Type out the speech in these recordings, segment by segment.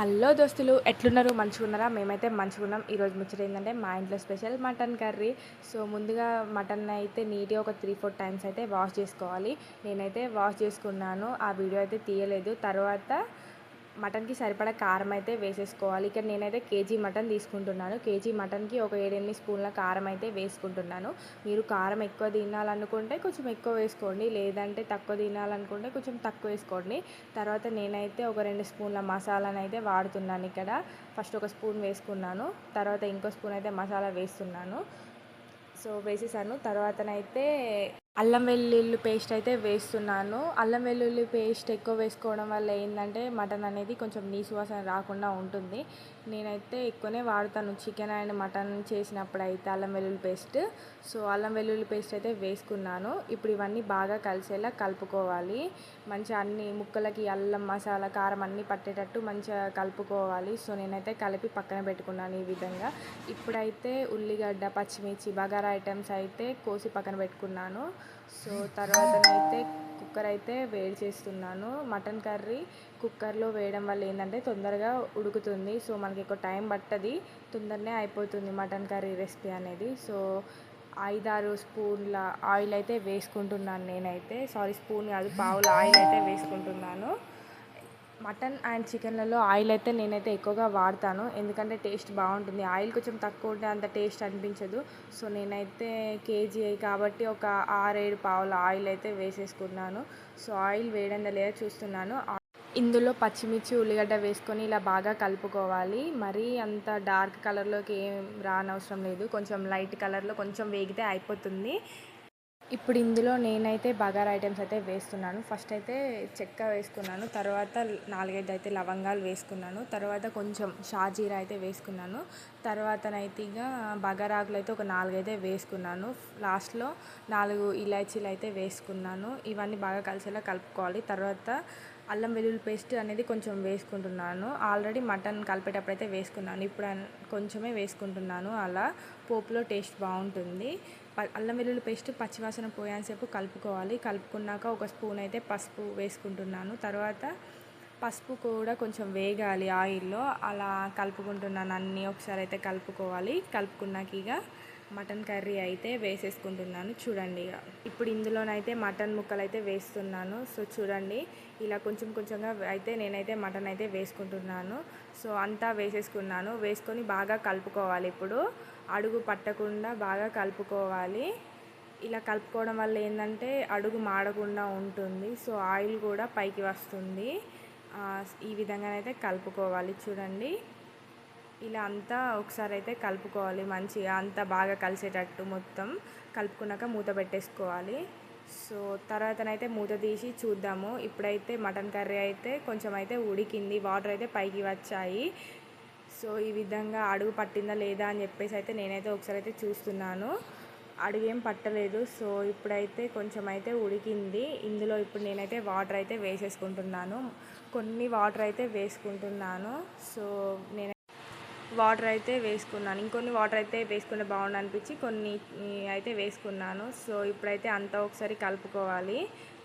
Hello దోస్తులు ఎట్లున్నారు? మంచిగా ఉన్నారా మేమైతే మంచిగా ఉన్నాం ఈరోజు ముచ్చట ఏంటంటే మా ఇంట్లో స్పెషల్ మటన్ కర్రీ. సో ముందుగా మటన్ అయితే నీట్గా ఒక త్రీ ఫోర్ టైమ్స్ అయితే వాష్ చేసుకోవాలి. నేనైతే వాష్ చేసుకున్నాను. ఆ వీడియో అయితే తీయలేదు. తర్వాత మటన్కి సరిపడా కారం అయితే వేసేసుకోవాలి. ఇక్కడ నేనైతే కేజీ మటన్ తీసుకుంటున్నాను. కేజీ మటన్కి ఒక ఏడెనిమిది స్పూన్ల కారం అయితే వేసుకుంటున్నాను. మీరు కారం ఎక్కువ తినాలనుకుంటే కొంచెం ఎక్కువ వేసుకోండి. లేదంటే తక్కువ తినాలనుకుంటే కొంచెం తక్కువ వేసుకోండి. తర్వాత నేనైతే ఒక రెండు స్పూన్ల మసాలాను అయితే వాడుతున్నాను ఇక్కడ. ఫస్ట్ ఒక స్పూన్ వేసుకున్నాను. తర్వాత ఇంకో స్పూన్ అయితే మసాలా వేస్తున్నాను. సో వేసేసాను. తర్వాతనైతే అల్లం వెల్లుల్లి పేస్ట్ అయితే వేస్తున్నాను. అల్లం వెల్లుల్లి పేస్ట్ ఎక్కువ వేసుకోవడం వల్ల ఏంటంటే మటన్ అనేది కొంచెం నీసు వాసన రాకుండా ఉంటుంది. నేనైతే ఎక్కువనే వాడతాను. చికెన్ అండ్ మటన్ చేసినప్పుడు అయితే అల్లం వెల్లుల్లి పేస్ట్. సో అల్లం వెల్లుల్లి పేస్ట్ అయితే వేసుకున్నాను. ఇప్పుడు ఇవన్నీ బాగా కలిసేలా కలుపుకోవాలి. మంచిగా అన్ని ముక్కలకి అల్లం మసాలా కారం అన్నీ పట్టేటట్టు మంచిగా కలుపుకోవాలి. సో నేనైతే కలిపి పక్కన పెట్టుకున్నాను ఈ విధంగా. ఇప్పుడైతే ఉల్లిగడ్డ పచ్చిమిర్చి బగారా ఐటమ్స్ అయితే కోసి పక్కన పెట్టుకున్నాను. సో తర్వాతనైతే కుక్కర్ అయితే వేడి చేస్తున్నాను. మటన్ కర్రీ కుక్కర్లో వేయడం వల్ల ఏంటంటే తొందరగా ఉడుకుతుంది. సో మనకి ఎక్కువ టైం పట్టది. తొందరనే అయిపోతుంది మటన్ కర్రీ రెసిపీ అనేది. సో ఐదారు స్పూన్ల ఆయిల్ అయితే వేసుకుంటున్నాను నేనైతే. సారీ స్పూన్ కాదు పావుల ఆయిల్ అయితే వేసుకుంటున్నాను. మటన్ అండ్ చికెన్లలో ఆయిల్ అయితే నేనైతే ఎక్కువగా వాడతాను. ఎందుకంటే టేస్ట్ బాగుంటుంది. ఆయిల్ కొంచెం తక్కువ ఉంటే అంత టేస్ట్ అనిపించదు. సో నేనైతే కేజీ కాబట్టి ఒక ఆరేడు పావుల ఆయిల్ అయితే వేసేసుకున్నాను. సో ఆయిల్ వేడంగా లేదా చూస్తున్నాను. ఇందులో పచ్చిమిర్చి ఉల్లిగడ్డ వేసుకొని ఇలా బాగా కలుపుకోవాలి. మరీ అంత డార్క్ కలర్లోకి ఏం రానవసరం లేదు. కొంచెం లైట్ కలర్లో కొంచెం వేగితే అయిపోతుంది. ఇప్పుడు ఇందులో నేనైతే బగారా ఐటమ్స్ అయితే వేస్తున్నాను. ఫస్ట్ అయితే చెక్క వేసుకున్నాను. తర్వాత నాలుగైదు అయితే లవంగాలు వేసుకున్నాను. తర్వాత కొంచెం షాజీరా అయితే వేసుకున్నాను. తర్వాతనైతే ఇక బగారాకులు అయితే ఒక నాలుగైతే వేసుకున్నాను. లాస్ట్లో నాలుగు ఇలాచీలు అయితే వేసుకున్నాను. ఇవన్నీ బాగా కలిసేలా కలుపుకోవాలి. తర్వాత అల్లం వెల్లుల్లి పేస్ట్ అనేది కొంచెం వేసుకుంటున్నాను. ఆల్రెడీ మటన్ కలిపేటప్పుడు అయితే వేసుకున్నాను. ఇప్పుడు కొంచెమే వేసుకుంటున్నాను. అలా పోపులో టేస్ట్ బాగుంటుంది. అల్లం వెల్లుల్లి పేస్ట్ పచ్చివాసన పోయేసేపు కలుపుకోవాలి. కలుపుకున్నాక ఒక స్పూన్ అయితే పసుపు వేసుకుంటున్నాను. తర్వాత పసుపు కూడా కొంచెం వేగాలి ఆయిల్లో. అలా కలుపుకుంటున్నాను. అన్నీ ఒకసారి అయితే కలుపుకోవాలి. కలుపుకున్నాక ఇక మటన్ కర్రీ అయితే వేసేసుకుంటున్నాను. చూడండి ఇప్పుడు ఇందులోనైతే మటన్ ముక్కలు అయితే వేస్తున్నాను. సో చూడండి ఇలా కొంచెం కొంచెంగా అయితే నేనైతే మటన్ అయితే వేసుకుంటున్నాను. సో అంతా వేసేసుకున్నాను. వేసుకొని బాగా కలుపుకోవాలి ఇప్పుడు. అడుగు పట్టకుండా బాగా కలుపుకోవాలి. ఇలా కలుపుకోవడం వల్ల ఏంటంటే అడుగు మాడకుండా ఉంటుంది. సో ఆయిల్ కూడా పైకి వస్తుంది. ఈ విధంగానైతే కలుపుకోవాలి. చూడండి. ఇలా అంతా ఒకసారి అయితే కలుపుకోవాలి మంచిగా అంతా బాగా కలిసేటట్టు మొత్తం. కలుపుకున్నాక మూత పెట్టేసుకోవాలి. సో తర్వాతనైతే మూత తీసి చూద్దాము. ఇప్పుడైతే మటన్ కర్రీ అయితే కొంచెం అయితే ఉడికింది. వాటర్ అయితే పైకి వచ్చాయి. సో ఈ విధంగా అడుగు పట్టిందా లేదా అని చెప్పేసి అయితే నేనైతే ఒకసారి అయితే చూస్తున్నాను. అడుగు ఏం పట్టలేదు. సో ఇప్పుడైతే కొంచెం అయితే ఉడికింది. ఇందులో ఇప్పుడు నేనైతే వాటర్ అయితే వేసేసుకుంటున్నాను. కొన్ని వాటర్ అయితే వేసుకుంటున్నాను. సో నేను వాటర్ అయితే వేసుకున్నాను. ఇంకొన్ని వాటర్ అయితే వేసుకుంటే బాగుండు అనిపించి కొన్ని అయితే వేసుకున్నాను. సో ఇప్పుడైతే అంతా ఒకసారి కలుపుకోవాలి.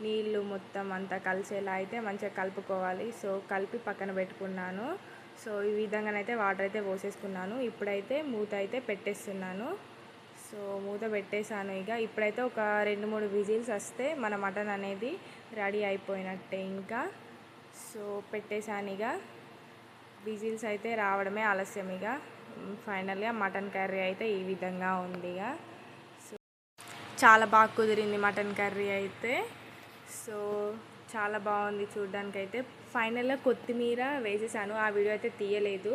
నీళ్ళు మొత్తం అంతా కలిసేలా అయితే మంచిగా కలుపుకోవాలి. సో కలిపి పక్కన పెట్టుకున్నాను. సో ఈ విధంగానైతే వాటర్ అయితే పోసేసుకున్నాను. ఇప్పుడైతే మూత అయితే పెట్టేస్తున్నాను. సో మూత పెట్టేశాను ఇక. ఇప్పుడైతే ఒక రెండు మూడు విజిల్స్ వస్తే మన మటన్ అనేది రెడీ అయిపోయినట్టే ఇంకా. సో పెట్టేశాను ఇక. విజిల్స్ అయితే రావడమే ఆలస్యం ఇక. ఫైనల్గా మటన్ కర్రీ అయితే ఈ విధంగా ఉంది ఇక. సో చాలా బాగా కుదిరింది మటన్ కర్రీ అయితే. సో చాలా బాగుంది చూడ్డానికైతే. అయితే ఫైనల్గా కొత్తిమీర వేసేసాను. ఆ వీడియో అయితే తీయలేదు.